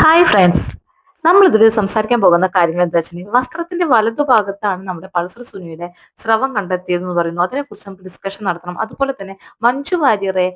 Hi friends നമ്മൾ ഇതിൽ സംസാരിക്കാൻ പോകുന്ന കാര്യങ്ങൾ എന്താ വെച്ചാൽ വസ്ത്രത്തിന്റെ വലതുഭാഗത്താണ് നമ്മുടെ പൾസർ സുനിയുടെ സ്രവം കണ്ടെത്തിയതെന്ന് പറയുന്നു. അതിനെക്കുറിച്ച് നമുക്ക് ഡിസ്കഷൻ നടത്തണം. അതുപോലെ തന്നെ മഞ്ജു വാര്യറെ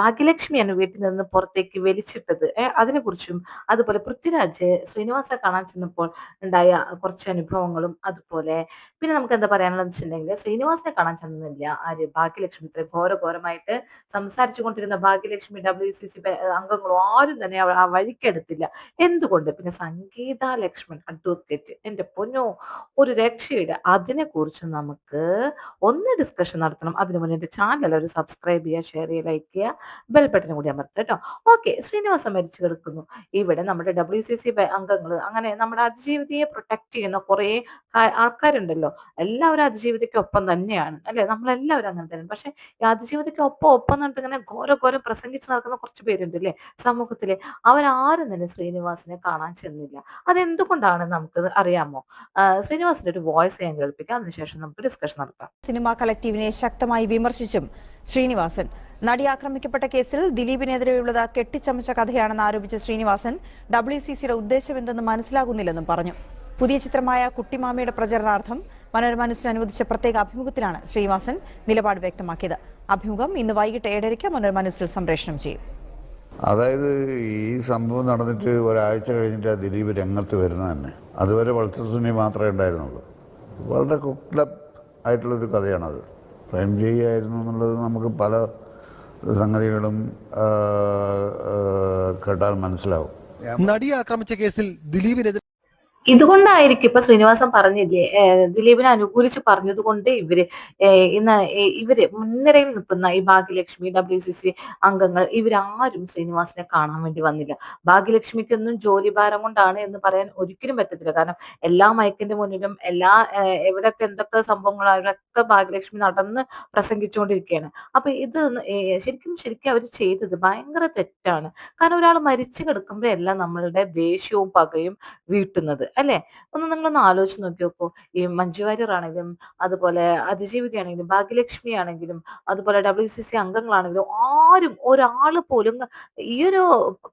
ഭാഗ്യലക്ഷ്മിയാണ് വീട്ടിൽ നിന്ന് പുറത്തേക്ക് വലിച്ചിട്ടത്. അതിനെ അതിനെക്കുറിച്ചും അതുപോലെ പൃഥ്വിരാജ് ശ്രീനിവാസനെ കാണാൻ ചെന്നപ്പോൾ ഉണ്ടായ കുറച്ച് അനുഭവങ്ങളും അതുപോലെ. പിന്നെ നമുക്ക് എന്താ പറയാനുള്ളത് വെച്ചിട്ടുണ്ടെങ്കിൽ ശ്രീനിവാസനെ കാണാൻ ചെന്നില്ല ആര്? ഭാഗ്യലക്ഷ്മി. ഇത്ര ഘോരഘോരമായിട്ട് സംസാരിച്ചു കൊണ്ടിരുന്ന ഭാഗ്യലക്ഷ്മി ഡബ്ല്യു സി സി അംഗങ്ങളും ആരും തന്നെ ആ വഴിക്കെടുത്തില്ല എന്തുകൊണ്ട്? പിന്നെ സംഗീത ലക്ഷ്മൺ അഡ്വക്കേറ്റ് എന്റെ പൊന്നോ ഒരു രക്ഷയില്ല. അതിനെക്കുറിച്ച് നമുക്ക് ഒന്ന് ഡിസ്കഷൻ നടത്തണം. അതിനു മുന്നേ എന്റെ ചാനൽ ഒരു സബ്സ്ക്രൈബ് ചെയ്യുക ഷെയർ ചെയ്യുക ലൈക്ക് ചെയ്യുക ബെൽ ബട്ടൺ കൂടി അമർത്തുക കേട്ടോ. ഓക്കെ ശ്രീനിവാസം മരിച്ചു കിടക്കുന്നു. ഇവിടെ നമ്മുടെ ഡബ്ല്യു സി സി അംഗങ്ങൾ അങ്ങനെ നമ്മുടെ അതിജീവിതയെ പ്രൊട്ടക്ട് ചെയ്യുന്ന കുറേ ആൾക്കാരുണ്ടല്ലോ. എല്ലാവരും അതിജീവിതയ്ക്കൊപ്പം തന്നെയാണ്. അല്ലെ? നമ്മളെല്ലാവരും അങ്ങനെ തന്നെ പക്ഷെ ഈ അതിജീവിതയ്ക്കൊപ്പം ഒപ്പം എന്നിട്ട് ഇങ്ങനെ ഘോര ഘോരം പ്രസംഗിച്ച് നടക്കുന്ന കുറച്ച് പേരുണ്ട് അല്ലേ? സമൂഹത്തിലെ. അവരാരും തന്നെ ശ്രീനിവാസിനെ കാണാൻ ചെന്നില്ല. അതെന്തുകൊണ്ടാണ് നമുക്ക് അറിയാമോ? ശ്രീനിവാസിന്റെ ഒരു വോയിസ് ഞാൻ കേൾപ്പിക്കാം. അതിനുശേഷം നമുക്ക് ഡിസ്കഷൻ നടത്താം. സിനിമാ കളക്ടീവിനെ ശക്തമായി വിമർശിച്ചും ശ്രീനിവാസൻ നടി ആക്രമിക്കപ്പെട്ട കേസിൽ ദിലീപിനെതിരെയുള്ളത് കെട്ടിച്ചമച്ച കഥയാണെന്ന് ആരോപിച്ച ശ്രീനിവാസൻ ഡബ്ല്യു സി സിയുടെ ഉദ്ദേശം എന്തെന്ന് മനസ്സിലാകുന്നില്ലെന്നും പറഞ്ഞു. പുതിയ ചിത്രമായ കുട്ടിമാമയുടെ പ്രചരണാർത്ഥം മനോരമ ന്യൂസിന് അനുവദിച്ച പ്രത്യേക അഭിമുഖത്തിലാണ് ശ്രീനിവാസൻ നിലപാട് വ്യക്തമാക്കിയത്. അഭിമുഖം ഇന്ന് വൈകിട്ട് ഏഴരയ്ക്ക് മനോരമ ന്യൂസിൽ സംപ്രേഷണം ചെയ്യും. അതായത് ഈ സംഭവം നടന്നിട്ട് ഒരാഴ്ച കഴിഞ്ഞിട്ട് ആ ദിലീപ് രംഗത്ത് വരുന്നത് തന്നെ. അതുവരെ വളർത്തുസുനി മാത്രമേ ഉണ്ടായിരുന്നുള്ളൂ. വളരെ കുക്ലബ് ആയിട്ടുള്ളൊരു കഥയാണത്. പ്രേം ആയിരുന്നു എന്നുള്ളത് നമുക്ക് പല സംഗതികളും കേട്ടാൽ മനസ്സിലാവും. നടിയെ ആക്രമിച്ച കേസിൽ ദിലീപിനെതിരെ ഇതുകൊണ്ടായിരിക്കും ഇപ്പൊ ശ്രീനിവാസൻ പറഞ്ഞില്ലേ ദിലീപിനെ അനുകൂലിച്ച് പറഞ്ഞത് കൊണ്ട് ഇവർ ഇന്ന് ഇവർ മുൻനിരയിൽ നിൽക്കുന്ന ഈ ഭാഗ്യലക്ഷ്മി ഡബ്ല്യു സി സി അംഗങ്ങൾ ഇവരാരും ശ്രീനിവാസിനെ കാണാൻ വേണ്ടി വന്നില്ല. ഭാഗ്യലക്ഷ്മിക്കൊന്നും ജോലി ഭാരം കൊണ്ടാണ് എന്ന് പറയാൻ ഒരിക്കലും പറ്റത്തില്ല. കാരണം എല്ലാ മയക്കിന്റെ മുന്നിലും എല്ലാ എവിടെയൊക്കെ എന്തൊക്കെ സംഭവങ്ങൾ അവിടെയൊക്കെ ഭാഗ്യലക്ഷ്മി നടന്ന് പ്രസംഗിച്ചുകൊണ്ടിരിക്കുകയാണ്. അപ്പൊ ഇത് ശരിക്കും ശരിക്കും അവർ ചെയ്തത് ഭയങ്കര തെറ്റാണ്. കാരണം ഒരാൾ മരിച്ചു കിടക്കുമ്പോഴല്ല നമ്മളുടെ ദേഷ്യവും പകയും വീട്ടുന്നത്. അല്ലെ? ഒന്ന് നിങ്ങളൊന്ന് ആലോചിച്ച് നോക്കി ഈ മഞ്ജു വാര്യർ ആണെങ്കിലും അതുപോലെ അതിജീവിതി ആണെങ്കിലും ഭാഗ്യലക്ഷ്മി ആണെങ്കിലും അതുപോലെ ഡബ്ല്യു സി സി അംഗങ്ങളാണെങ്കിലും ആരും ഒരാൾ പോലും ഈ ഒരു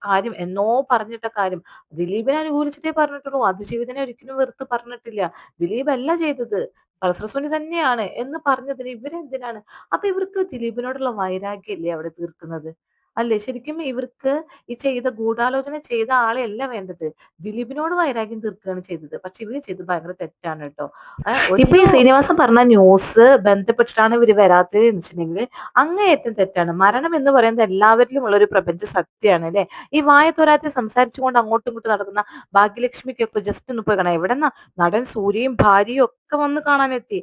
കാര്യം എന്നോ പറഞ്ഞിട്ട കാര്യം ദിലീപിനെ അനുകൂലിച്ചിട്ടേ പറഞ്ഞിട്ടുള്ളൂ. അതിജീവിതനെ ഒരിക്കലും വെറുത്ത് പറഞ്ഞിട്ടില്ല. ദിലീപ് അല്ല ചെയ്തത്. പൾസർസുനി തന്നെയാണ് എന്ന് പറഞ്ഞതിന് ഇവരെന്തിനാണ്? അപ്പൊ ഇവർക്ക് ദിലീപിനോടുള്ള വൈരാഗ്യല്ലേ അവിടെ തീർക്കുന്നത്? അല്ലേ? ശരിക്കും ഇവർക്ക് ഈ ചെയ്ത ഗൂഢാലോചന ചെയ്ത ആളെ അല്ല വേണ്ടത്. ദിലീപിനോട് വൈരാഗ്യം തീർക്കുകയാണ് ചെയ്തത്. പക്ഷെ ഇവർ ചെയ്തത് ഭയങ്കര തെറ്റാണ് കേട്ടോ. ഇപ്പൊ ഈ ശ്രീനിവാസൻ പറഞ്ഞ ന്യൂസ് ബന്ധപ്പെട്ടിട്ടാണ് ഇവർ വരാത്തത് എന്ന് വെച്ചിട്ടുണ്ടെങ്കിൽ അങ്ങേയറ്റം തെറ്റാണ്. മരണം എന്ന് പറയുന്നത് എല്ലാവരിലും ഉള്ള ഒരു പ്രപഞ്ച സത്യമാണ് അല്ലെ? ഈ വായ തോരാത്തി സംസാരിച്ചുകൊണ്ട് അങ്ങോട്ടും ഇങ്ങോട്ടും നടക്കുന്ന ഭാഗ്യലക്ഷ്മിക്കൊക്കെ ജസ്റ്റ് ഒന്ന് പോയി കാണാം. എവിടെന്നാ? നടൻ സൂര്യയും ഭാര്യയും ഒക്കെ വന്ന് കാണാനെത്തി.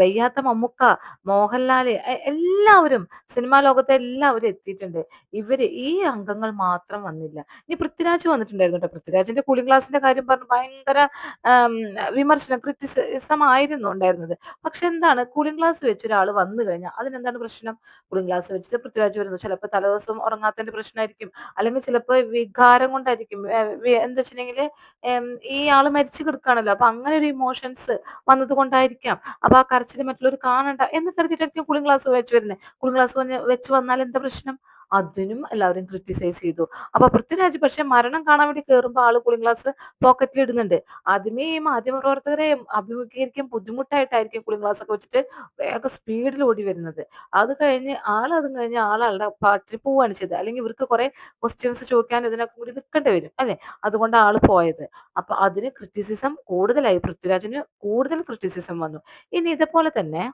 വയ്യാത്ത മമ്മുക്ക മോഹൻലാൽ എല്ലാവരും സിനിമാ ലോകത്തെ എല്ലാവരും എത്തിയിട്ടുണ്ട്. ഇവർ ഈ അംഗങ്ങൾ മാത്രം വന്നില്ല. ഇനി പൃഥ്വിരാജ് വന്നിട്ടുണ്ടായിരുന്നു കേട്ടോ. പൃഥ്വിരാജിന്റെ കൂളിംഗ് ക്ലാസിന്റെ കാര്യം പറഞ്ഞ് ഭയങ്കര വിമർശനം ക്രിറ്റിസിസം ആയിരുന്നു ഉണ്ടായിരുന്നത്. പക്ഷെ എന്താണ് കൂളിംഗ് ക്ലാസ് വെച്ച് ഒരാൾ വന്നു കഴിഞ്ഞാൽ അതിനെന്താണ് പ്രശ്നം? കൂളിംഗ് ക്ലാസ് വെച്ചിട്ട് പൃഥ്വിരാജ് വരുന്നു. ചിലപ്പോൾ തലേദിവസം ഉറങ്ങാത്തതിന്റെ പ്രശ്നമായിരിക്കും. അല്ലെങ്കിൽ ചിലപ്പോൾ വികാരം കൊണ്ടായിരിക്കും. എന്താ വെച്ചിട്ടുണ്ടെങ്കിൽ ഈ ആൾ മരിച്ചു കിടക്കുകയാണല്ലോ. അപ്പൊ അങ്ങനെ ഒരു ഇമോഷൻസ് വന്നത് കൊണ്ടായിരിക്കാം അപ്പൊ ആ കരച്ചിൽ മറ്റുള്ളവർ കാണണ്ട എന്ന് കരുതിയിട്ടായിരിക്കും കൂളിംഗ് ക്ലാസ് വെച്ച് വരുന്നത്. കൂളിംഗ് ക്ലാസ് വെച്ച് വന്നാൽ എന്താ പ്രശ്നം? അതിനും എല്ലാവരും ക്രിറ്റിസൈസ് ചെയ്തു. അപ്പൊ പൃഥ്വിരാജ് പക്ഷെ മരണം കാണാൻ വേണ്ടി കയറുമ്പോൾ ആൾ കൂളിംഗ് ഗ്ലാസ് പോക്കറ്റിൽ ഇടുന്നുണ്ട്. ആദ്യമേ ഈ മാധ്യമപ്രവർത്തകരെ അഭിമുഖീകരിക്കാൻ ബുദ്ധിമുട്ടായിട്ടായിരിക്കും കൂളിംഗ് ഗ്ലാസ് ഒക്കെ വെച്ചിട്ട് വേഗം സ്പീഡിൽ ഓടി വരുന്നത്. അത് കഴിഞ്ഞ് ആൾ അതും കഴിഞ്ഞ് ആളുടെ പാട്ടിൽ പോവുകയാണ് ചെയ്തത്. അല്ലെങ്കിൽ ഇവർക്ക് കുറെ ക്വസ്റ്റ്യൻസ് ചോദിക്കാൻ ഇതിനൊക്കെ കൂടി നിൽക്കേണ്ടി വരും അല്ലെ? അതുകൊണ്ട് ആൾ പോയത്. അപ്പൊ അതിന് ക്രിറ്റിസിസം കൂടുതലായി. പൃഥ്വിരാജിന് കൂടുതൽ ക്രിറ്റിസിസം വന്നു. ഇനി ഇതുപോലെ തന്നെ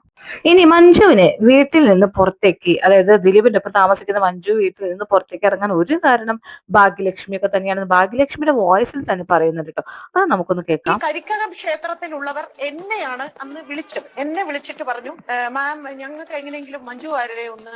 ഇനി മഞ്ജുവിനെ വീട്ടിൽ നിന്ന് പുറത്തേക്ക് അതായത് ദിലീപിന്റെ ഒപ്പം താമസിക്കുന്ന മഞ്ജു വീട്ടിൽ നിന്ന് പുറത്തേക്ക് ഇറങ്ങാൻ ഒരു കാരണം ഭാഗ്യലക്ഷ്മി ഒക്കെ തന്നെയാണ് ഭാഗ്യലക്ഷ്മിയുടെ വോയിസിൽ തന്നെ പറയുന്നുണ്ട് കേട്ടോ. അത് നമുക്കൊന്ന് കേൾക്കാം. കരിക്കകം ക്ഷേത്രത്തിലുള്ളവർ എന്നെയാണ് അന്ന് വിളിച്ചത്. എന്നെ വിളിച്ചിട്ട് പറഞ്ഞു മാം ഞങ്ങൾക്ക് എങ്ങനെയെങ്കിലും മഞ്ജു വാര്യരെ ഒന്ന്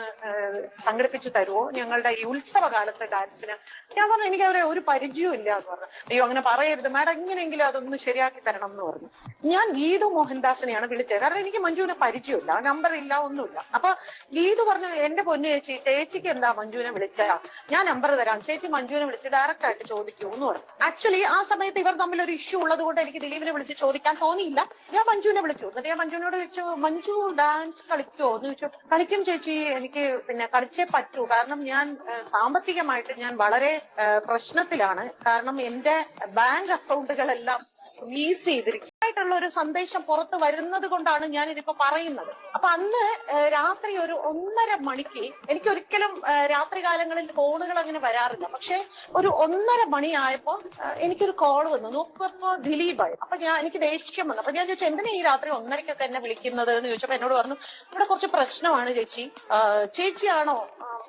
സംഘടിപ്പിച്ചു തരുമോ ഞങ്ങളുടെ ഈ ഉത്സവ കാലത്തെ ഡാൻസിന് ഞാൻ പറഞ്ഞു എനിക്ക് അവരെ ഒരു പരിചയവും ഇല്ല എന്ന് പറഞ്ഞു. അയ്യോ അങ്ങനെ പറയരുത്. മാഡം എങ്ങനെയെങ്കിലും അതൊന്ന് ശരിയാക്കി തരണം എന്ന് പറഞ്ഞു. ഞാൻ ഗീതു മോഹൻദാസിനെയാണ് വിളിച്ചത്. കാരണം എനിക്ക് മഞ്ജുവിനെ പരിചയമില്ല. നമ്പർ ഇല്ല ഒന്നുമില്ല. അപ്പൊ ഗീതു പറഞ്ഞു എന്റെ പൊന്നു ചേച്ചി ചേച്ചിക്ക് എന്താ മഞ്ജുവിനെ വിളിച്ചാ. ഞാൻ നമ്പർ തരാം. ചേച്ചി മഞ്ജുവിനെ വിളിച്ച് ഡയറക്റ്റ് ആയിട്ട് ചോദിക്കൂ എന്ന് പറഞ്ഞു. ആക്ച്വലി ആ സമയത്ത് ഇവർ തമ്മിൽ ഒരു ഇഷ്യൂ ഉള്ളത് കൊണ്ട് എനിക്ക് ദിലീപിനെ വിളിച്ച് ചോദിക്കാൻ തോന്നിയില്ല. ഞാൻ മഞ്ജുവിനെ വിളിച്ചു. എന്നിട്ട് ഞാൻ മഞ്ജുവിനോട് ചോദിച്ചു മഞ്ജു ഡാൻസ് കളിക്കുമോ എന്ന് ചോദിച്ചു. കളിക്കും ചേച്ചി. എനിക്ക് പിന്നെ കളിച്ചേ പറ്റൂ. കാരണം ഞാൻ സാമ്പത്തികമായിട്ട് ഞാൻ വളരെ ഏഹ്, പ്രശ്നത്തിലാണ്. കാരണം എന്റെ ബാങ്ക് അക്കൗണ്ടുകളെല്ലാം ഫ്രീസ് ചെയ്തിരിക്കും ആയിട്ടുള്ള ഒരു സന്ദേശം പുറത്ത് വരുന്നത് കൊണ്ടാണ് ഞാൻ ഇതിപ്പോ പറയുന്നത്. അപ്പൊ അന്ന് രാത്രി ഒരു ഒന്നര മണിക്ക് എനിക്ക് ഒരിക്കലും രാത്രി കാലങ്ങളിൽ ഫോണുകൾ അങ്ങനെ വരാറില്ല. പക്ഷെ ഒരു ഒന്നര മണിയായപ്പോ എനിക്കൊരു കോൾ വന്നു. നോക്കുമ്പോ ദിലീപായി അപ്പൊ ഞാൻ എനിക്ക് ദേഷ്യം വന്നു. അപ്പൊ ഞാൻ ചോദിച്ചു എന്തിനാ ഈ രാത്രി ഒന്നരക്കൊക്കെ എന്നെ വിളിക്കുന്നത്? എന്ന് ചോദിച്ചപ്പോ എന്നോട് പറഞ്ഞു ഇവിടെ കുറച്ച് പ്രശ്നമാണ് ചേച്ചി. ചേച്ചിയാണോ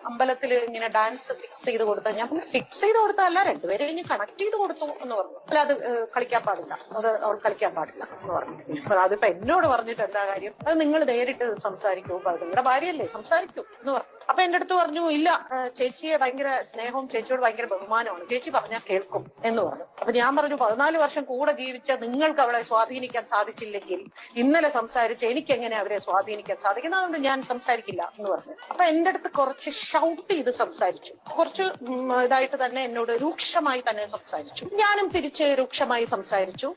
അമ്പലത്തിൽ ഇങ്ങനെ ഡാൻസ് ഫിക്സ് ചെയ്ത് കൊടുത്തത്? ഞാൻ ഫിക്സ് ചെയ്ത് കൊടുത്തതല്ല. രണ്ടുപേരെ കഴിഞ്ഞ് കണക്ട് ചെയ്ത് കൊടുത്തു എന്ന് പറഞ്ഞു. അല്ല അത് കളിക്കാൻ പാടില്ല. അത് അവൾ കളിക്കാൻ പാടില്ല. എന്ന് പറഞ്ഞു. അതിപ്പോ എന്നോട് പറഞ്ഞിട്ട് എന്താ കാര്യം? അത് നിങ്ങൾ നേരിട്ട് സംസാരിക്കൂ നിങ്ങളുടെ ഭാര്യയല്ലേ? സംസാരിക്കൂ എന്ന് പറഞ്ഞു. അപ്പൊ എന്റെ അടുത്ത് പറഞ്ഞു ഇല്ല ചേച്ചിയെ ഭയങ്കര സ്നേഹവും ചേച്ചിയോട് ഭയങ്കര ബഹുമാനമാണ് ചേച്ചി പറഞ്ഞാൽ കേൾക്കും എന്ന് പറഞ്ഞു. അപ്പൊ ഞാൻ പറഞ്ഞു പതിനാല് വർഷം കൂടെ ജീവിച്ച നിങ്ങൾക്ക് അവളെ സ്വാധീനിക്കാൻ സാധിച്ചില്ലെങ്കിൽ ഇന്നലെ സംസാരിച്ച് എനിക്ക് എങ്ങനെ അവരെ സ്വാധീനിക്കാൻ സാധിക്കുന്നത് അതുകൊണ്ട് ഞാൻ സംസാരിക്കില്ല എന്ന് പറഞ്ഞു. അപ്പൊ എന്റെ അടുത്ത് കുറച്ച് ഷൗട്ട് ചെയ്ത് സംസാരിച്ചു. കുറച്ച് ഇതായിട്ട് തന്നെ എന്നോട് രൂക്ഷമായി തന്നെ സംസാരിച്ചു. ഞാനും തിരിച്ച് രൂക്ഷമായി സംസാരിച്ചു.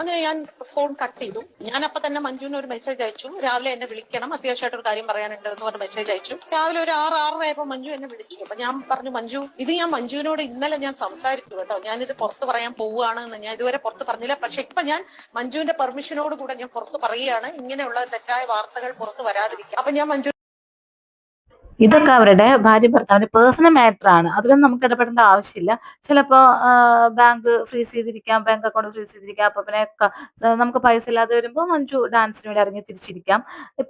അങ്ങനെ ഞാൻ ഫോൺ കട്ട് ചെയ്തു. ഞാൻ അപ്പൊ തന്നെ മഞ്ജുവിന് ഒരു മെസ്സേജ് അയച്ചു. രാവിലെ എന്നെ വിളിക്കണം. അത്യാവശ്യമായിട്ട് ഒരു കാര്യം പറയാനുണ്ട് എന്ന് പറഞ്ഞ മെസ്സേജ് അയച്ചു. രാവിലെ ഒരു ആറ് ആറരയായപ്പോ മഞ്ജു എന്നെ വിളിച്ചു. അപ്പൊ ഞാൻ പറഞ്ഞു മഞ്ജു ഇത് ഞാൻ മഞ്ജുവിനോട് ഇന്നലെ ഞാൻ സംസാരിച്ചു കേട്ടോ. ഞാനിത് പുറത്ത് പറയാൻ പോവുകയാണ് എന്ന് ഞാൻ ഇതുവരെ പുറത്ത് പറഞ്ഞില്ല. പക്ഷെ ഇപ്പൊ ഞാൻ മഞ്ജുവിന്റെ പെർമിഷനോട് കൂടെ ഞാൻ പുറത്ത് പറയുകയാണ്. ഇങ്ങനെയുള്ള തെറ്റായ വാർത്തകൾ പുറത്ത് വരാതിരിക്കും അപ്പൊ ഞാൻ മഞ്ജു ഇതൊക്കെ അവരുടെ ഭാര്യ ഭർത്താവിന്റെ പേഴ്സണൽ മാറ്റർ ആണ്. അതിലൊന്നും നമുക്ക് ഇടപെടേണ്ട ആവശ്യമില്ല. ചിലപ്പോ ബാങ്ക് ഫ്രീസ് ചെയ്തിരിക്കാം ബാങ്ക് അക്കൗണ്ട് ഫ്രീസ് ചെയ്തിരിക്കാം. അപ്പൊ പിന്നെ നമുക്ക് പൈസ ഇല്ലാതെ വരുമ്പോൾ മഞ്ജു ഡാൻസിന് വേണ്ടി ഇറങ്ങി തിരിച്ചിരിക്കാം.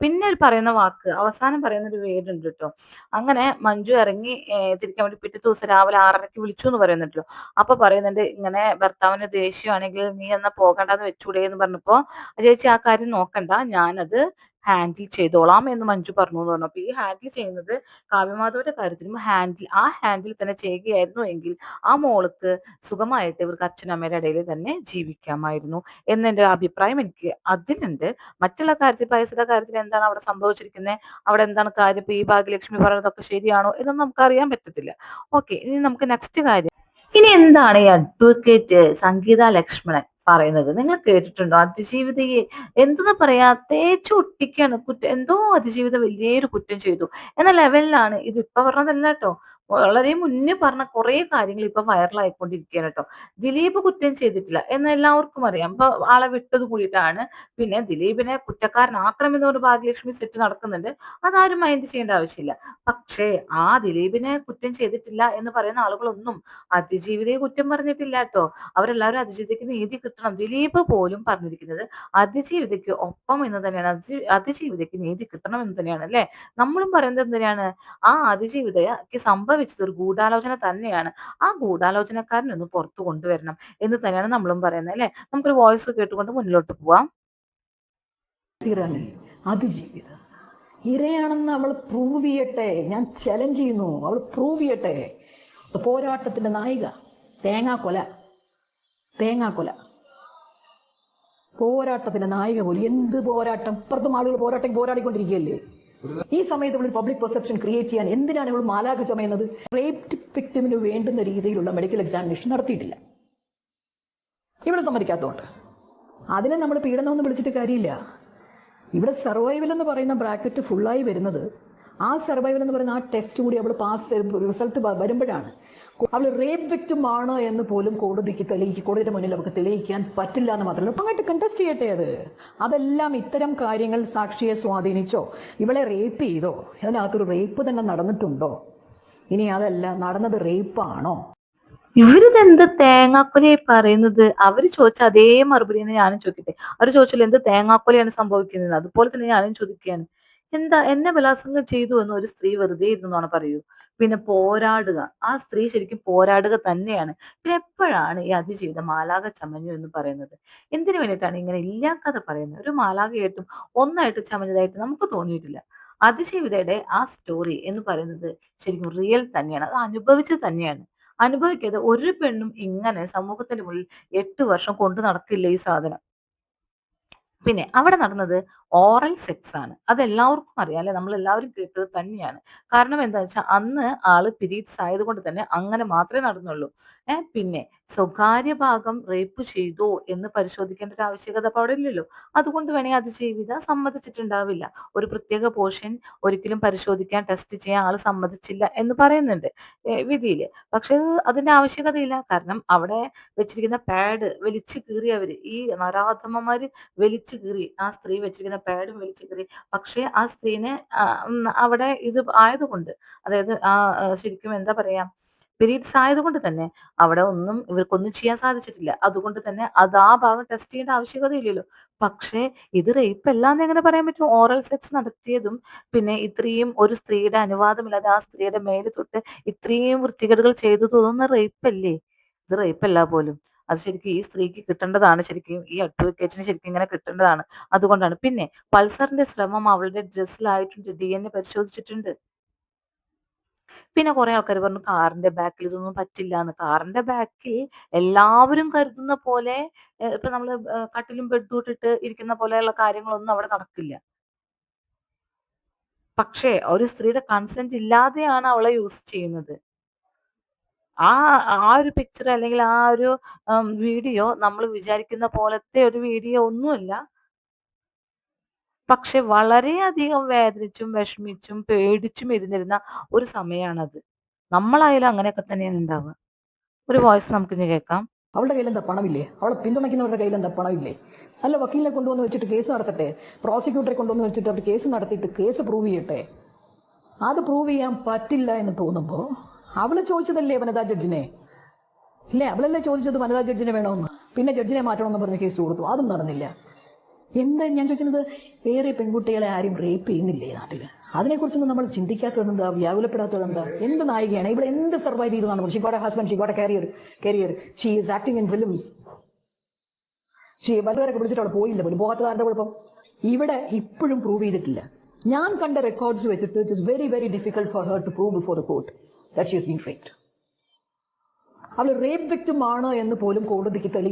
പിന്നെ ഒരു പറയുന്ന വാക്ക് അവസാനം പറയുന്ന ഒരു വേടുണ്ട് കേട്ടോ അങ്ങനെ മഞ്ജു ഇറങ്ങി തിരിക്കാൻ വേണ്ടി പിറ്റേ ദിവസം രാവിലെ ആറരയ്ക്ക് വിളിച്ചു എന്ന് പറയുന്നുണ്ടല്ലോ അപ്പൊ പറയുന്നുണ്ട് ഇങ്ങനെ ഭർത്താവിന് ദേഷ്യമാണെങ്കിൽ നീ എന്നാ പോകണ്ടെന്ന് വെച്ചൂടെ? എന്ന് പറഞ്ഞപ്പോ ചേച്ചി ആ കാര്യം നോക്കണ്ട. ഞാനത് ഹാൻഡിൽ ചെയ്തോളാം എന്ന് മഞ്ജു പറഞ്ഞു എന്ന് പറഞ്ഞു. അപ്പൊ ഈ ഹാൻഡിൽ ചെയ്യുന്നത് കാവ്യമാധവന്റെ കാര്യത്തിലും ഹാൻഡിൽ ആ ഹാൻഡിൽ തന്നെ ചെയ്യുകയായിരുന്നു എങ്കിൽ ആ മോൾക്ക് സുഖമായിട്ട് ഇവർക്ക് അച്ഛനമ്മയുടെ ഇടയിൽ തന്നെ ജീവിക്കാമായിരുന്നു എന്നെ അഭിപ്രായം എനിക്ക് അതിലുണ്ട്. മറ്റുള്ള കാര്യത്തിൽ പൈസയുടെ കാര്യത്തിൽ എന്താണ് അവിടെ സംഭവിച്ചിരിക്കുന്നത് അവിടെ എന്താണ് കാര്യം? ഇപ്പൊ ഈ ഭാഗ്യലക്ഷ്മി പറയുന്നതൊക്കെ ശരിയാണോ എന്നൊന്നും നമുക്ക് അറിയാൻ പറ്റത്തില്ല. ഓക്കെ ഇനി നമുക്ക് നെക്സ്റ്റ് കാര്യം. ഇനി എന്താണ് ഈ അഡ്വക്കേറ്റ് സംഗീത ലക്ഷ്മണൻ? പറയുന്നത്. നിങ്ങൾ കേട്ടിട്ടുണ്ടോ? അതിജീവിതയെ എന്തെന്ന് പറയാ തേച്ച് ഒട്ടിക്കാണ് കുറ്റം. എന്തോ അതിജീവിതം വലിയൊരു കുറ്റം ചെയ്തു. എന്ന ലെവലിലാണ് ഇത് ഇപ്പൊ പറഞ്ഞതല്ല കേട്ടോ വളരെ മുന്നേ പറഞ്ഞ കുറെ കാര്യങ്ങൾ ഇപ്പൊ വൈറലായിക്കൊണ്ടിരിക്കുകയാണ് കേട്ടോ. ദിലീപ് കുറ്റം ചെയ്തിട്ടില്ല എന്ന് എല്ലാവർക്കും അറിയാം. ഇപ്പൊ ആളെ വിട്ടത് കൂടിയിട്ടാണ്. പിന്നെ ദിലീപിനെ കുറ്റക്കാരനാക്കണം ഒരു ഭാഗ്യലക്ഷ്മി സെറ്റ് നടക്കുന്നുണ്ട്. അതാരും മൈൻഡ് ചെയ്യേണ്ട ആവശ്യമില്ല. പക്ഷേ ആ ദിലീപിനെ കുറ്റം ചെയ്തിട്ടില്ല എന്ന് പറയുന്ന ആളുകളൊന്നും അതിജീവിതയെ കുറ്റം പറഞ്ഞിട്ടില്ല കേട്ടോ. അവരെല്ലാവരും അതിജീവിതയ്ക്ക് നീതി കിട്ടണം. ദിലീപ് പോലും പറഞ്ഞിരിക്കുന്നത് അതിജീവിതയ്ക്ക് ഒപ്പം എന്ന് തന്നെയാണ്. അതി അതിജീവിതയ്ക്ക് നീതി കിട്ടണം എന്ന് തന്നെയാണ് അല്ലെ? നമ്മളും പറയുന്നത് എന്തിനാണ്? ആ അതിജീവിതയ്ക്ക് സംഭവിച്ചത് ഒരു ഗൂഢാലോചന തന്നെയാണ്. ആ ഗൂഢാലോചനക്കാരനൊന്ന് പുറത്തു കൊണ്ടുവരണം എന്ന് തന്നെയാണ് നമ്മളും പറയുന്നത് അല്ലെ? നമുക്കൊരു വോയിസ് കേട്ടുകൊണ്ട് മുന്നിലോട്ട് പോവാം. അതിജീവിത. ഇരയാണെന്ന് അവൾ പ്രൂവ് ചെയ്യട്ടെ. ഞാൻ ചലഞ്ച് ചെയ്യുന്നു. അവൾ പ്രൂവ് ചെയ്യട്ടെ. പോരാട്ടത്തിന്റെ നായിക. തേങ്ങാക്കൊല. തേങ്ങാക്കൊല. പോരാട്ടത്തിന്റെ നായിക പോലും. എന്ത് പോരാട്ടം? ഇപ്പുറത്തും ആളുകൾ പോരാട്ടം പോരാടിക്കൊണ്ടിരിക്കുകയല്ലേ? ഈ സമയത്ത് ഇവിടെ പബ്ലിക് പെർസെപ്ഷൻ ക്രിയേറ്റ് ചെയ്യാൻ എന്തിനാണ് ഇവൾ മാലാഖ ചുമയുന്നത് റേപ്ഡ് വിക്ടിമിന് വേണ്ടുന്ന രീതിയിലുള്ള മെഡിക്കൽ എക്സാമിനേഷൻ നടത്തിയിട്ടില്ല. ഇവിടെ സമ്മതിക്കാത്തതുകൊണ്ട് അതിനെ നമ്മൾ പീഡനമൊന്നും വിളിച്ചിട്ട് കാര്യമില്ല. ഇവിടെ സർവൈവൽ എന്ന് പറയുന്ന ബ്രാക്കറ്റ് ഫുള്ളായി വരുന്നത് ആ സർവൈവൽ എന്ന് പറയുന്ന ആ ടെസ്റ്റ് കൂടി അവൾ പാസ് റിസൾട്ട് വരുമ്പോഴാണ്. അവൾ റേപ്പ് വിക്ടിം ആണ് എന്ന് പോലും കോടതിക്ക് തെളിയിക്കും കോടതിയുടെ മുന്നിൽ അവർക്ക് തെളിയിക്കാൻ പറ്റില്ല എന്ന് മാത്രമല്ല. അങ്ങോട്ട് കണ്ടസ്റ്റ് ചെയ്യട്ടെ അത്. അതെല്ലാം ഇത്തരം കാര്യങ്ങൾ സാക്ഷിയെ സ്വാധീനിച്ചോ? ഇവളെ റേപ്പ് ചെയ്തോ? അതിനകത്തൊരു റേപ്പ് തന്നെ നടന്നിട്ടുണ്ടോ? ഇനി അതല്ല നടന്നത് റേപ്പാണോ ഇവരിതെന്ത് തേങ്ങാക്കൊലയായി പറയുന്നത്? അവർ ചോദിച്ച അതേ മറുപടി തന്നെ ഞാനും ചോദിക്കട്ടെ. അവർ ചോദിച്ചല്ലോ എന്ത് തേങ്ങാക്കൊലയാണ് സംഭവിക്കുന്നത്? അതുപോലെ തന്നെ ഞാനും ചോദിക്കുകയാണ്. എന്താ എന്നെ ബലാത്സംഗം ചെയ്തു എന്ന് ഒരു സ്ത്രീ വെറുതെ ഇരുന്നാണ് പറയൂ. പിന്നെ പോരാടുക. ആ സ്ത്രീ ശരിക്കും പോരാടുക തന്നെയാണ്. പിന്നെ എപ്പോഴാണ് ഈ അതിജീവിതം മാലാക ചമഞ്ഞു എന്ന് പറയുന്നത്? എന്തിനു വേണ്ടിയിട്ടാണ് ഇങ്ങനെ ഇല്ലാക്കഥ പറയുന്നത്? ഒരു മാലാകയായിട്ടും ഒന്നായിട്ട് ചമഞ്ഞതായിട്ട് നമുക്ക് തോന്നിയിട്ടില്ല. അതിജീവിതയുടെ ആ സ്റ്റോറി എന്ന് പറയുന്നത് ശരിക്കും റിയൽ തന്നെയാണ്. അത് അനുഭവിച്ചത് തന്നെയാണ്. അനുഭവിക്കാതെ ഒരു പെണ്ണും ഇങ്ങനെ സമൂഹത്തിന്റെ മുന്നിൽ എട്ട് വർഷം കൊണ്ടു നടക്കില്ല ഈ സാധനം. പിന്നെ അവിടെ നടന്നത് ഓറൽ സെക്സ് ആണ്. അത് എല്ലാവർക്കും അറിയാം അല്ലെ? നമ്മൾ എല്ലാവരും കേട്ടത് തന്നെയാണ്. കാരണം എന്താ വെച്ചാൽ അന്ന് ആൾ പിരീഡ്സ് ആയതുകൊണ്ട് തന്നെ അങ്ങനെ മാത്രമേ നടന്നുള്ളൂ. ഏഹ് പിന്നെ സ്വകാര്യ ഭാഗം റേപ്പ് ചെയ്തോ എന്ന് പരിശോധിക്കേണ്ട ഒരു ആവശ്യകത അവിടെ ഇല്ലല്ലോ. അതുകൊണ്ട് വേണേ അത് ജീവിത സമ്മതിച്ചിട്ടുണ്ടാവില്ല. ഒരു പ്രത്യേക പോർഷൻ ഒരിക്കലും പരിശോധിക്കാൻ ടെസ്റ്റ് ചെയ്യാൻ ആൾ സമ്മതിച്ചില്ല എന്ന് പറയുന്നുണ്ട് വിധിയിൽ. പക്ഷെ അതിന്റെ ആവശ്യകതയില്ല. കാരണം അവിടെ വെച്ചിരിക്കുന്ന പാഡ് വലിച്ചു കീറിയവര് ഈ നരാധമന്മാര് വലിച്ചു കീറി ആ സ്ത്രീ വെച്ചിരിക്കുന്ന പാഡും വലിച്ചു കീറി. പക്ഷേ ആ സ്ത്രീനെ അവിടെ ഇത് ആയതുകൊണ്ട് അതായത് ആ ശരിക്കും എന്താ പറയാ പീരീഡ്സ് ആയതുകൊണ്ട് തന്നെ അവിടെ ഒന്നും ഇവർക്കൊന്നും ചെയ്യാൻ സാധിച്ചിട്ടില്ല. അതുകൊണ്ട് തന്നെ അത് ആ ഭാഗം ടെസ്റ്റ് ചെയ്യേണ്ട ആവശ്യകതയില്ലല്ലോ. പക്ഷേ ഇത് റേപ്പ് അല്ലാന്ന് എങ്ങനെ പറയാൻ പറ്റും? ഓറൽ സെക്സ് നടത്തിയതും പിന്നെ ഇത്രയും ഒരു സ്ത്രീയുടെ അനുവാദമില്ലാതെ ആ സ്ത്രീയുടെ മേൽ തൊട്ട് ഇത്രയും വൃത്തികേടുകൾ റേപ്പ് അല്ലേ? ഇത് റേപ്പ് അല്ല പോലും. അത് ശരിക്കും ഈ സ്ത്രീക്ക് കിട്ടേണ്ടതാണ് ശരിക്കും ഈ അഡ്വക്കേറ്റിന് ശരിക്കും ഇങ്ങനെ കിട്ടേണ്ടതാണ്. അതുകൊണ്ടാണ്. പിന്നെ പൾസറിന്റെ ശ്രമം അവളുടെ ഡ്രസ്സിലായിട്ടുണ്ട് ഡി എൻ എ പരിശോധിച്ചിട്ടുണ്ട്. പിന്നെ കുറെ ആൾക്കാർ പറഞ്ഞു കാറിന്റെ ബാക്കിൽ ഇതൊന്നും പറ്റില്ല എന്ന് കാറിന്റെ ബാക്കിൽ എല്ലാവരും കരുതുന്ന പോലെ ഇപ്പൊ നമ്മൾ ഏഹ് കട്ടിലും ബെഡും ഇട്ടിട്ട് ഇരിക്കുന്ന പോലെയുള്ള കാര്യങ്ങളൊന്നും അവിടെ നടക്കില്ല. പക്ഷേ ഒരു സ്ത്രീയുടെ കൺസെന്റ് ഇല്ലാതെയാണ് അവളെ യൂസ് ചെയ്യുന്നത്. ആ ആ ഒരു പിക്ചർ അല്ലെങ്കിൽ ആ ഒരു വീഡിയോ നമ്മൾ വിചാരിക്കുന്ന പോലത്തെ ഒരു വീഡിയോ ഒന്നുമല്ല. പക്ഷെ വളരെയധികം വേദനിച്ചും വിഷമിച്ചും പേടിച്ചും ഇരുന്നിരുന്ന ഒരു സമയമാണത് നമ്മളായാലും അങ്ങനെയൊക്കെ തന്നെയാണ് ഉണ്ടാവുക. ഒരു വോയിസ് നമുക്കിനി കേൾക്കാം. അവളുടെ കയ്യിൽ എന്താ പണമില്ലേ? അവളെ പിന്തുണയ്ക്കുന്നവരുടെ കയ്യിൽ എന്താ പണമില്ലേ? അല്ല വക്കീലിനെ കൊണ്ടുവന്ന് വെച്ചിട്ട് കേസ് നടത്തട്ടെ? പ്രോസിക്യൂട്ടറെ കൊണ്ടുവന്ന് വെച്ചിട്ട് അവർ കേസ് നടത്തിയിട്ട് കേസ് പ്രൂവ് ചെയ്യട്ടെ? അത് പ്രൂവ് ചെയ്യാൻ പറ്റില്ല എന്ന് തോന്നുമ്പോൾ അവൾ ചോദിച്ചതല്ലേ വനിതാ ജഡ്ജിനെ? ഇല്ലേ അവളല്ലേ ചോദിച്ചത് വനിതാ ജഡ്ജിനെ വേണമെന്ന് പിന്നെ ജഡ്ജിനെ മാറ്റണമെന്ന് പറഞ്ഞ് കേസ് കൊടുത്തു. അതും നടന്നില്ല. എന്താ ഞാൻ ചോദിക്കുന്നത്? വേറെ പെൺകുട്ടികളെ ആരും റേപ്പ് ചെയ്യുന്നില്ലേ നാട്ടിൽ അതിനെക്കുറിച്ചൊന്നും നമ്മൾ ചിന്തിക്കാത്തത് എന്താ? വ്യാകുലപ്പെടാത്തത് എന്താ? നായികയാണ്? ഇവിടെ എന്ത് സർവൈവ് ചെയ്തതാണ് ഷിക്കോടെ husband ഷിക്കോടെ career career career she is acting in films she വല്ലവരൊക്കെ വിളിച്ചിട്ട് അവിടെ പോയില്ല. പോലും പോകാത്തതാരുടെ കുഴപ്പം? ഇവിടെ ഇപ്പോഴും പ്രൂവ് ചെയ്തിട്ടില്ല. ഞാൻ കണ്ട റെക്കോർഡ്സ് വെച്ചിട്ട് it is very very difficult for her to prove before the court that she's been raped അവൾ റേപ്പ് വിക്ടിം ആണ് എന്ന് പോലും കോടതിക്ക് തെളി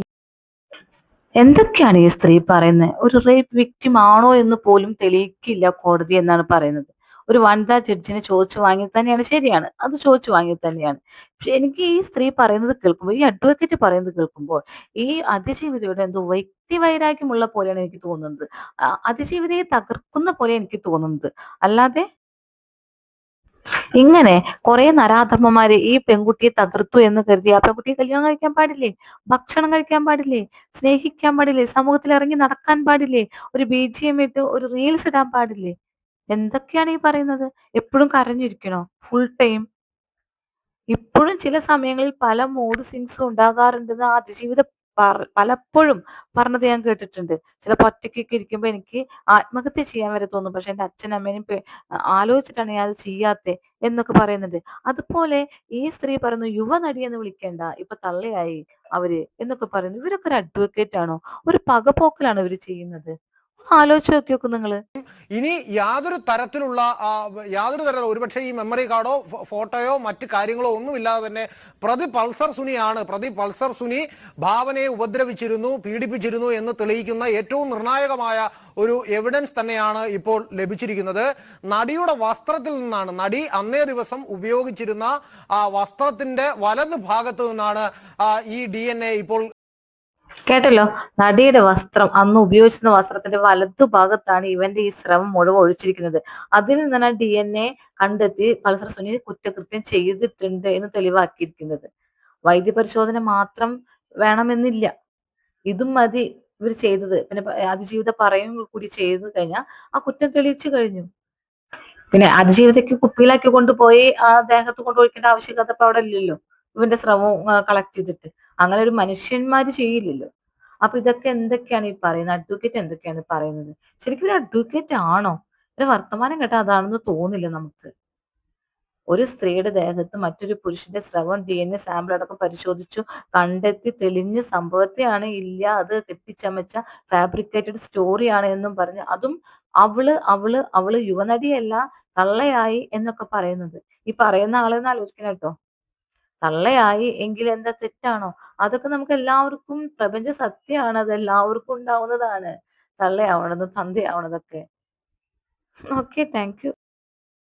എന്തൊക്കെയാണ് ഈ സ്ത്രീ പറയുന്നത്? ഒരു റേപ്പ് വിക്ടിം ആണോ എന്ന് പോലും തെളിയിക്കില്ല കോടതി എന്നാണ് പറയുന്നത്. ഒരു വനിതാ ജഡ്ജിനെ ചോദിച്ചു വാങ്ങി തന്നെയാണ് ശരിയാണ്. അത് ചോദിച്ചു വാങ്ങി തന്നെയാണ്. പക്ഷെ എനിക്ക് ഈ സ്ത്രീ പറയുന്നത് കേൾക്കുമ്പോൾ ഈ അഡ്വക്കേറ്റ് പറയുന്നത് കേൾക്കുമ്പോൾ ഈ അതിജീവിതയുടെ എന്തോ വ്യക്തി വൈരാഗ്യമുള്ള പോലെയാണ് എനിക്ക് തോന്നുന്നത്. അതിജീവിതയെ തകർക്കുന്ന പോലെ എനിക്ക് തോന്നുന്നത്. അല്ലാതെ ഇങ്ങനെ കുറെ നരാധമ്മമാര് ഈ പെൺകുട്ടിയെ തകർത്തു എന്ന് കരുതി ആ പെൺകുട്ടിയെ കല്യാണം കഴിക്കാൻ പാടില്ലേ? ഭക്ഷണം കഴിക്കാൻ പാടില്ലേ? സ്നേഹിക്കാൻ പാടില്ലേ? സമൂഹത്തിൽ ഇറങ്ങി നടക്കാൻ പാടില്ലേ? ഒരു ബി ജി എം ഇട്ട് ഒരു റീൽസ് ഇടാൻ പാടില്ലേ? എന്തൊക്കെയാണ് ഈ പറയുന്നത്? എപ്പോഴും കരഞ്ഞിരിക്കണോ? ഫുൾ ടൈം ഇപ്പോഴും ചില സമയങ്ങളിൽ പല മൂഡ് സിങ്സും ഉണ്ടാകാറുണ്ടെന്ന് അതിജീവിത പലപ്പോഴും പറഞ്ഞത് ഞാൻ കേട്ടിട്ടുണ്ട്. ചിലപ്പോൾ ഒറ്റയ്ക്കൊക്കെ ഇരിക്കുമ്പോൾ എനിക്ക് ആത്മഹത്യ ചെയ്യാൻ വരെ തോന്നും. പക്ഷെ എന്റെ അച്ഛനും അമ്മേനും ആലോചിച്ചിട്ടാണ് ഞാൻ അത് ചെയ്യാത്തേ എന്നൊക്കെ പറയുന്നുണ്ട്. അതുപോലെ ഈ സ്ത്രീ പറയുന്നു യുവനടി എന്ന് വിളിക്കേണ്ട. ഇപ്പൊ തള്ളയായി അവർ എന്നൊക്കെ പറയുന്നു. ഇവരൊക്കെ ഒരു അഡ്വക്കേറ്റ് ആണോ? ഒരു പകപോക്കലാണ് ഇവർ ചെയ്യുന്നത്. ആലോചിച്ച് നോക്കി നിങ്ങൾ നിങ്ങൾ. ഇനി യാതൊരു തരത്തിലുള്ള യാതൊരു തരത്തിലുള്ള ഒരുപക്ഷെ ഈ മെമ്മറി കാർഡോ ഫോട്ടോയോ മറ്റു കാര്യങ്ങളോ ഒന്നും ഇല്ലാതെ തന്നെ പ്രതി പൾസർ സുനിയാണ്. പ്രതി പൾസർ സുനി ഭാവനയെ ഉപദ്രവിച്ചിരുന്നു പീഡിപ്പിച്ചിരുന്നു എന്ന് തെളിയിക്കുന്ന ഏറ്റവും നിർണായകമായ ഒരു എവിഡൻസ് തന്നെയാണ് ഇപ്പോൾ ലഭിച്ചിരിക്കുന്നത്. നടിയുടെ വസ്ത്രത്തിൽ നിന്നാണ് നടി അന്നേ ദിവസം ഉപയോഗിച്ചിരുന്ന ആ വസ്ത്രത്തിന്റെ വലത് ഭാഗത്തു നിന്നാണ് ഈ ഡി ഇപ്പോൾ കേട്ടല്ലോ? നടിയുടെ വസ്ത്രം അന്ന് ഉപയോഗിച്ചിരുന്ന വസ്ത്രത്തിന്റെ വലതുഭാഗത്താണ് ഇവന്റെ ഈ ശ്രമം മുഴുവൻ ഒഴിച്ചിരിക്കുന്നത്. അതിൽ നിന്നാണ് ഡി എൻ എ കണ്ടെത്തി പൾസർ സുനി കുറ്റകൃത്യം ചെയ്തിട്ടുണ്ട് എന്ന് തെളിവാക്കിയിരിക്കുന്നത്. വൈദ്യപരിശോധന മാത്രം വേണമെന്നില്ല. ഇതും മതി ഇവർ ചെയ്തത്. പിന്നെ അതിജീവിത പറയും കൂടി ചെയ്തു കഴിഞ്ഞാൽ ആ കുറ്റം തെളിയിച്ചു കഴിഞ്ഞു. പിന്നെ അതിജീവിതയ്ക്ക് കുപ്പിയിലാക്കി കൊണ്ടുപോയി ആ ദേഹത്ത് കൊണ്ടുപോയിക്കേണ്ട ആവശ്യകത അവിടെ ഇല്ലല്ലോ. ഇവന്റെ ശ്രമവും കളക്ട് ചെയ്തിട്ട്. അങ്ങനെ ഒരു മനുഷ്യന്മാര് ചെയ്യില്ലല്ലോ. അപ്പൊ ഇതൊക്കെ എന്തൊക്കെയാണ് ഈ പറയുന്നത്? അഡ്വക്കേറ്റ് എന്തൊക്കെയാണ് പറയുന്നത്? ശരിക്കും ഒരു അഡ്വക്കേറ്റ് ആണോ? ഒരു വർത്തമാനം കേട്ടാ അതാണെന്ന് തോന്നില്ല നമുക്ക്. ഒരു സ്ത്രീയുടെ ദേഹത്ത് മറ്റൊരു പുരുഷന്റെ സ്രവം ഡി എൻ എ സാമ്പിൾ അടക്കം പരിശോധിച്ചു കണ്ടെത്തി തെളിഞ്ഞ സംഭവത്തെയാണ് ഇല്ല അത് കെട്ടിച്ചമച്ച ഫാബ്രിക്കേറ്റഡ് സ്റ്റോറിയാണ് എന്നും പറഞ്ഞ് അതും അവൾ അവൾ അവൾ യുവനടിയല്ല തള്ളയായി എന്നൊക്കെ പറയുന്നത്. ഈ പറയുന്ന ആളെന്ന് ആലോചിക്കണം കേട്ടോ. തള്ളയായി എങ്കിൽ എന്താ തെറ്റാണോ? അതൊക്കെ നമുക്ക് എല്ലാവർക്കും പ്രപഞ്ച സത്യമാണ്. അത് എല്ലാവർക്കും ഉണ്ടാവുന്നതാണ്. തള്ളയാവണതും തന്തയാവണതൊക്കെ. Okay thank you